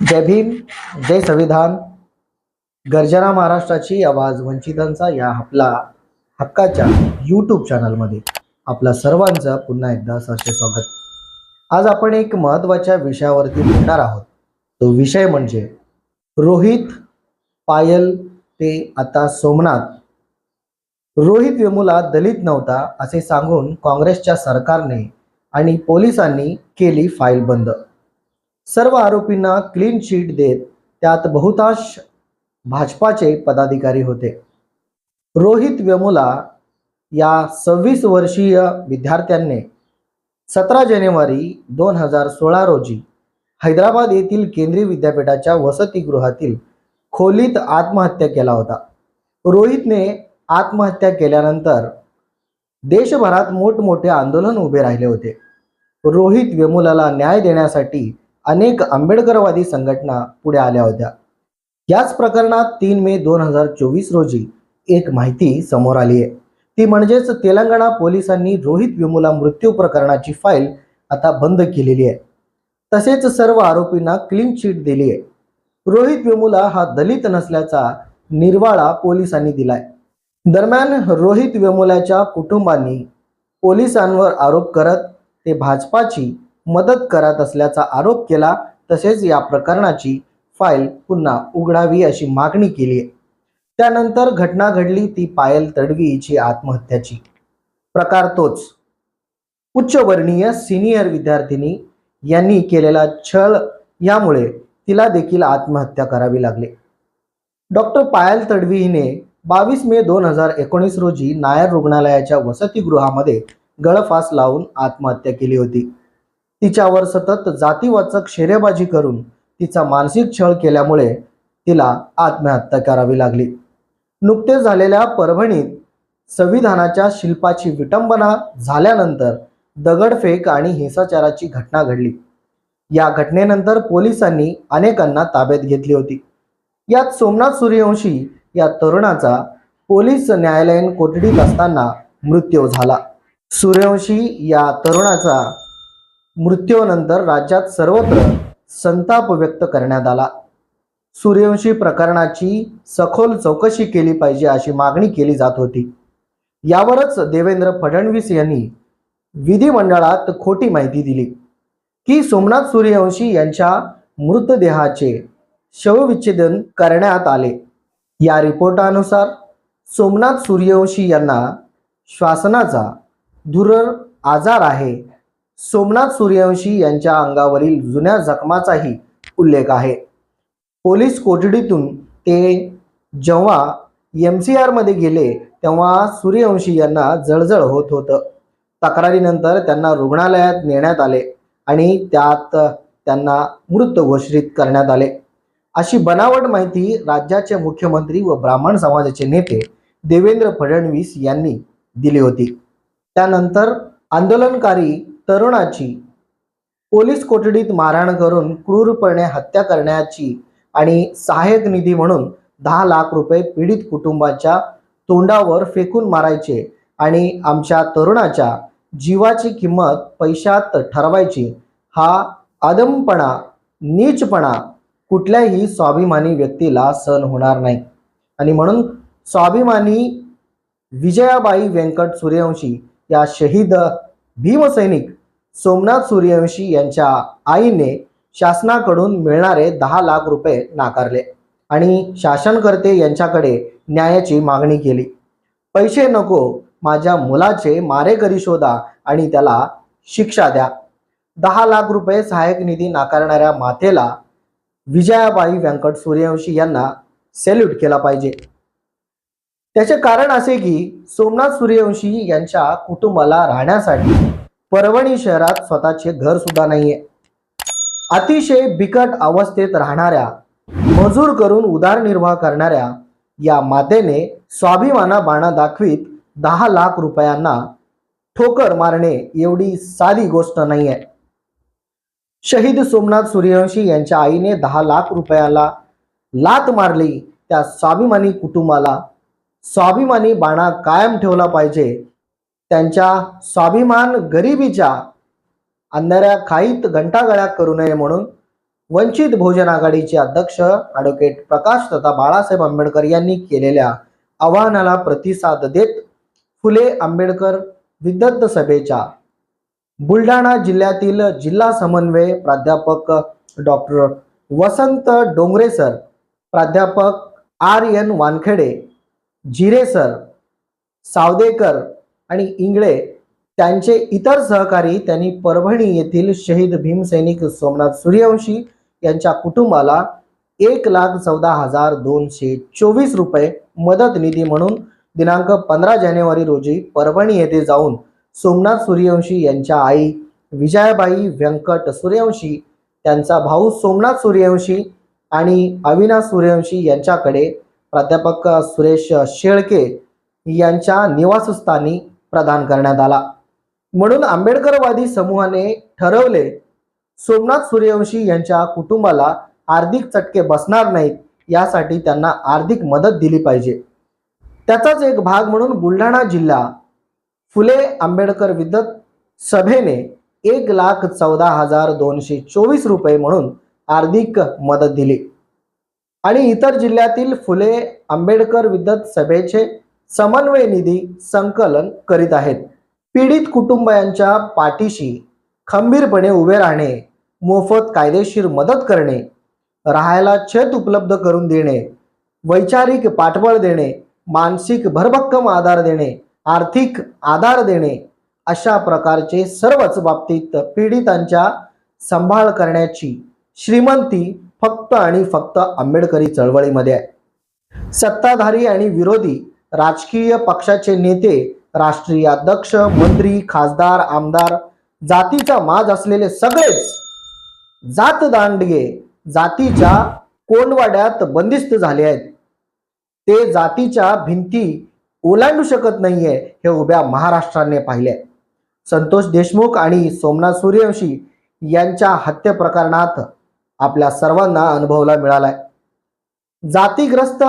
जय भीम जय संविधान. गर्जना महाराष्ट्राची आवाज वंचितांचा या आपला हक्काच्या यूट्यूब चॅनलमध्ये आपल्या सर्वांचं पुन्हा एकदा सरसे स्वागत. आज आपण एक महत्त्वाच्या विषयावरती बोलणार आहोत. तो विषय म्हणजे रोहित पायल ते आता सोमनाथ. रोहित वेमुला दलित नव्हता असे सांगून काँग्रेसच्या सरकारने आणि पोलिसांनी केली फाईल बंद. सर्व आरोपींना क्लीन चिट देत त्यात बहुतांश भाजपाचे पदाधिकारी होते. रोहित वेमुला या सव्वीस वर्षीय विद्यार्थ्यांनी सतरा जानेवारी दोन हजार सोळा रोजी हैदराबाद येथील केंद्रीय विद्यापीठाच्या वसतिगृहातील खोलीत आत्महत्या केला होता. रोहितने आत्महत्या केल्यानंतर देशभरात मोठमोठे आंदोलन उभे राहिले होते. रोहित वेमुलाला न्याय देण्यासाठी अनेक आंबेडकरवादी संघटना पुढे आल्या होत्या. याच प्रकरणात तीन मे दोन हजार चोवीस रोजी एक माहिती समोर आली आहे. ती म्हणजेच तेलंगणा पोलिसांनी रोहित विमुला मृत्यू प्रकरणाची फाईल आता बंद केलेली आहे. तसेच सर्व आरोपींना क्लीन चिट दिली आहे. रोहित विमुला हा दलित नसल्याचा निर्वाळा पोलिसांनी दिलाय. दरम्यान रोहित वेमुलाच्या कुटुंबांनी पोलिसांवर आरोप करत ते भाजपाची मदत करत असल्याचा आरोप केला तसेच या प्रकरणाची फाईल पुन्हा उघडावी अशी मागणी केली त्यानंतर घटना घडली ती पायल तडवी हिची आत्महत्याची. प्रकार तोच. उच्चवर्णीय सिनियर विद्यार्थिनी यांनी केलेला छळ यामुळे तिला देखील आत्महत्या करावी लागली. डॉक्टर पायल तडवी हिने बावीस मे दोन हजार एकोणीस रोजी नायर रुग्णालयाच्या वसतिगृहामध्ये गळफास लावून आत्महत्या केली होती. तिच्यावर सतत जातीवाचक शेरेबाजी करून तिचा मानसिक छळ केल्यामुळे तिला आत्महत्या करावी लागली. नुकतेच झालेल्या परभणीत संविधानाच्या शिल्पाची विटंबना झाल्यानंतर दगडफेक आणि हिंसाचाराची घटना घडली. या घटनेनंतर पोलिसांनी अनेकांना ताब्यात घेतली होती. यात सोमनाथ सूर्यवंशी या तरुणाचा पोलीस न्यायालयीन कोठडीत असताना मृत्यू झाला. सूर्यवंशी या तरुणाचा मृत्यूनंतर राज्यात सर्वत्र संताप व्यक्त करण्यात आला. सूर्यवंशी प्रकरणाची सखोल चौकशी केली पाहिजे अशी मागणी केली जात होती. यावरच देवेंद्र फडणवीस यांनी विधिमंडळात खोटी माहिती दिली की सोमनाथ सूर्यवंशी यांच्या मृतदेहाचे शवविच्छेदन करण्यात आले. या रिपोर्टानुसार सोमनाथ सूर्यवंशी यांना श्वासनाचा धुरर आजार आहे सोमनाथ सूर्यवंशी यांच्या अंगावरील जुन्या जखमाचाही उल्लेख आहे. पोलीस कोठडीतून ते जेव्हा एम सी आरमध्ये गेले तेव्हा सूर्यवंशी यांना जळजळ होत होतं. तक्रारीनंतर त्यांना रुग्णालयात नेण्यात आले आणि त्यात त्यांना मृत घोषित करण्यात आले. अशी बनावट माहिती राज्याचे मुख्यमंत्री व ब्राह्मण समाजाचे नेते देवेंद्र फडणवीस यांनी दिली होती. त्यानंतर आंदोलनकारी तरुणाची पोलीस कोठडीत मारहाण करून क्रूरपणे हत्या करण्याची आणि सहाय्यक निधी म्हणून दहा लाख रुपये पीडित कुटुंबाच्या तोंडावर फेकून मारायचे आणि आमच्या तरुणाच्या जीवाची किंमत पैशात ठरवायची हा अदमपणा नीचपणा कुठल्याही स्वाभिमानी व्यक्तीला सहन होणार नाही. आणि म्हणून स्वाभिमानी विजयाबाई व्यंकट सूर्यवंशी या शहीद भीमसैनिक सोमनाथ सूर्यवंशी यांच्या आईने शासनाकडून मिळणारे दहा लाख रुपये नाकारले आणि शासनकर्ते यांच्याकडे न्यायाची मागणी केली. पैसे नको माझ्या मुलाचे मारेकरी शोधा आणि त्याला शिक्षा द्या. दहा लाख रुपये सहाय्यक निधी नाकारणाऱ्या मातेला विजयाबाई व्यंकट सूर्यवंशी यांना सेल्यूट केला पाहिजे. त्याचे कारण असे की सोमनाथ सूर्यवंशी यांच्या कुटुंबाला राहण्यासाठी परभणी शहरात स्वतःचे घर सुद्धा नाहीये. अतिशय बिकट अवस्थेत राहणाऱ्या मजूर करून उदारनिर्वाह करणाऱ्या या मातेने स्वाभिमाना बाणा दाखवीत दहा लाख रुपयांना ठोकर मारणे एवढी साधी गोष्ट नाहीये. शहीद सोमनाथ सूर्यवंशी यांच्या आईने दहा लाख रुपयाला लात मारली त्या स्वाभिमानी कुटुंबाला स्वाभिमानी बाणा कायम ठेवला पाहिजे. त्यांच्या स्वाभिमान गरिबीच्या अंधाऱ्या खाईत घंटागळ्या करू नये म्हणून वंचित बहुजन आघाडीचे अध्यक्ष ॲडव्होकेट प्रकाश तथा बाळासाहेब आंबेडकर यांनी केलेल्या आव्हानाला प्रतिसाद देत फुले आंबेडकर विद्वत्त सभेच्या बुलढाणा जिल्ह्यातील जिल्हा समन्वय प्राध्यापक डॉक्टर वसंत डोंगरे सर प्राध्यापक R N Wankhede Jire sir Sawadekar आणि इंगळे त्यांचे इतर सहकारी त्यांनी परभणी येथील शहीद भीमसैनिक सोमनाथ सूर्यवंशी यांच्या कुटुंबाला एक लाख चौदा हजार दोनशे चोवीस रुपये मदत निधी म्हणून दिनांक पंधरा जानेवारी रोजी परभणी येथे जाऊन सोमनाथ सूर्यवंशी यांच्या आई विजयाबाई व्यंकट सूर्यवंशी त्यांचा भाऊ सोमनाथ सूर्यवंशी आणि अविनाश सूर्यवंशी यांच्याकडे प्राध्यापक सुरेश शेळके यांच्या निवासस्थानी प्रदान करण्यात आला. म्हणून आंबेडकरवादी समूहाने ठरवले सोमनाथ सूर्यवंशी यांच्या कुटुंबाला आर्थिक चटके बसणार नाहीत यासाठी त्यांना आर्थिक मदत दिली पाहिजे. त्याचाच एक भाग म्हणून बुलढाणा जिल्हा फुले आंबेडकर विद्वत सभेने एक लाख चौदा हजार दोनशे चोवीस रुपये म्हणून आर्थिक मदत दिली. आणि इतर जिल्ह्यातील फुले आंबेडकर विद्वत सभेचे समन्वय निधी संकलन करीत आहेत. पीडित कुटुंबियांच्या पाठीशी खंबीरपणे उभे राहणे मोफत कायदेशीर मदत करणे राहायला छत उपलब्ध करून देणे वैचारिक पाठबळ देणे मानसिक भरभक्कम आधार देणे आर्थिक आधार देणे अशा प्रकारचे सर्वच बाबतीत पीडितांच्या सांभाळ करण्याची श्रीमंती फक्त आणि फक्त आंबेडकरी चळवळीमध्ये आहे. सत्ताधारी आणि विरोधी राजकीय पक्षाचे नेते राष्ट्रीय अध्यक्ष मंत्री खासदार आमदार जातीचा माज असलेले सगळेच जात दांडगे जातीच्या कोंडवाड्यात बंदिस्त झाले आहेत. ते जातीच्या भिंती ओलांडू शकत नाहीये हे उभ्या महाराष्ट्राने पाहिले. संतोष देशमुख आणि सोमनाथ सूर्यवंशी यांच्या हत्ये प्रकरणात आपल्या सर्वांना अनुभवला मिळालाय. जातीग्रस्त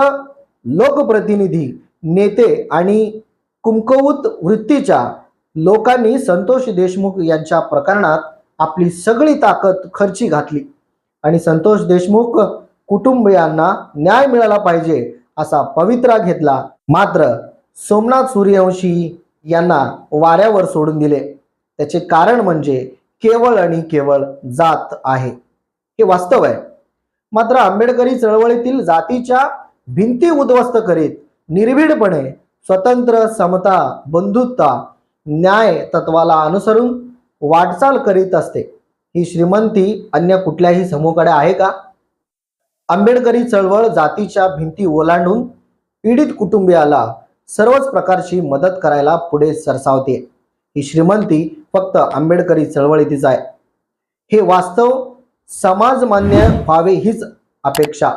लोकप्रतिनिधी नेते आणि कुमकवूत वृत्तीच्या लोकांनी संतोष देशमुख यांच्या प्रकरणात आपली सगळी ताकद खर्ची घातली. आणि संतोष देशमुख कुटुंबियांना न्याय मिळाला पाहिजे असा पवित्रा घेतला. मात्र सोमनाथ सूर्यवंशी यांना वाऱ्यावर सोडून दिले. त्याचे कारण म्हणजे केवळ आणि केवळ जात आहे. हे वास्तव आहे. मात्र आंबेडकरी चळवळीतील जातीच्या भिंती उद्ध्वस्त करीत निर्भीडपणे स्वतंत्र समता बंधुता न्याय तत्वाला अनुसरून वाटचाल करीत असते. ही श्रीमंती अन्य कुठल्याही समूहाकडे आहे का? आंबेडकरी चळवळ जातीच्या भिंती ओलांडून पीडित कुटुंबियाला सर्वच प्रकारची मदत करायला पुढे सरसावते ही श्रीमंती फक्त आंबेडकरी चळवळीतच आहे. हे वास्तव समाजमान्य व्हावे हीच अपेक्षा.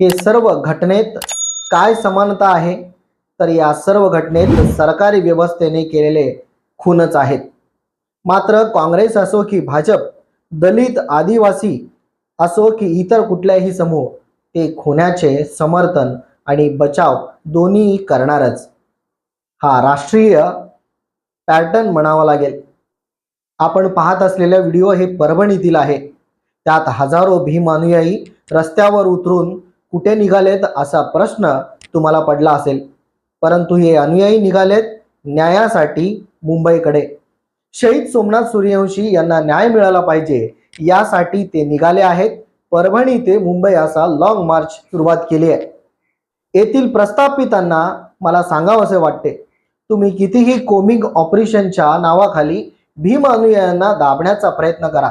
हे सर्व घटनेत काय समानता आहे? तर या सर्व घटनेत सरकारी व्यवस्थेने केलेले खूनच आहेत. मात्र काँग्रेस असो की भाजप दलित आदिवासी असो की इतर कुठल्याही समूह ते खुन्याचे समर्थन आणि बचाव दोन्ही करणारच. हा राष्ट्रीय पॅटर्न म्हणावा लागेल. आपण पाहत असलेला व्हिडिओ हे परभणीतील आहे. त्यात हजारो भीम अनुयायी रस्त्यावर उतरून कुठे निघालेत असा प्रश्न तुम्हाला पडला असेल. परंतु हे अनुयायी निघालेत न्यायासाठी मुंबईकडे. शहीद सोमनाथ सूर्यवंशी यांना न्याय मिळाला पाहिजे यासाठी ते निघाले आहेत. परभणी ते मुंबई असा लॉंग मार्च सुरुवात केली आहे. येथील प्रस्थापितांना मला सांगावंसे वाटते. तुम्ही कितीही कोमिंग ऑपरेशनच्या नावाखाली भीम अनुयायांना दाबण्याचा प्रयत्न करा.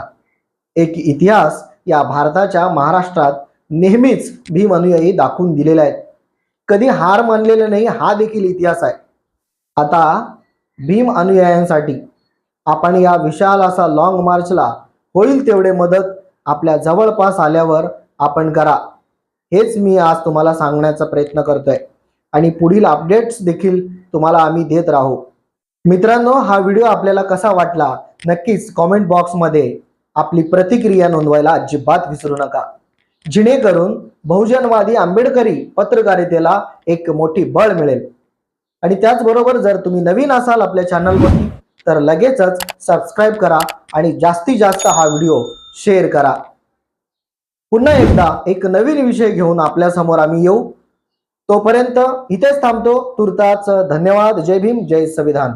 एक इतिहास या भारताच्या महाराष्ट्रात नेहमीच भीम अनुयायी दाखवून दिलेला आहे. कधी हार मानलेला नाही हा देखील इतिहास आहे. आता भीम अनुयायांसाठी आपण या विशाल असा लॉंग मार्चला होईल तेवढे मदत आपल्या जवळपास आल्यावर आपण करा. हेच मी आज तुम्हाला सांगण्याचा प्रयत्न करतोय. आणि पुढील अपडेट्स देखील तुम्हाला आम्ही देत राहू. मित्रांनो हा व्हिडिओ आपल्याला कसा वाटला? नक्कीच कॉमेंट बॉक्समध्ये आपली प्रतिक्रिया नोंदवायला अजिबात विसरू नका. जेणेकरून बहुजनवादी आंबेडकरी पत्रकारितेला एक मोठी बळ मिळेल. आणि त्याचबरोबर जर तुम्ही नवीन असाल आपल्या चॅनलवरती तर लगेचच सबस्क्राईब करा आणि जास्तीत जास्त हा व्हिडिओ शेअर करा. पुन्हा एकदा एक नवीन विषय घेऊन आपल्यासमोर आम्ही येऊ. तोपर्यंत इथेच थांबतो. तुर्ताच धन्यवाद. जय भीम. जय संविधान.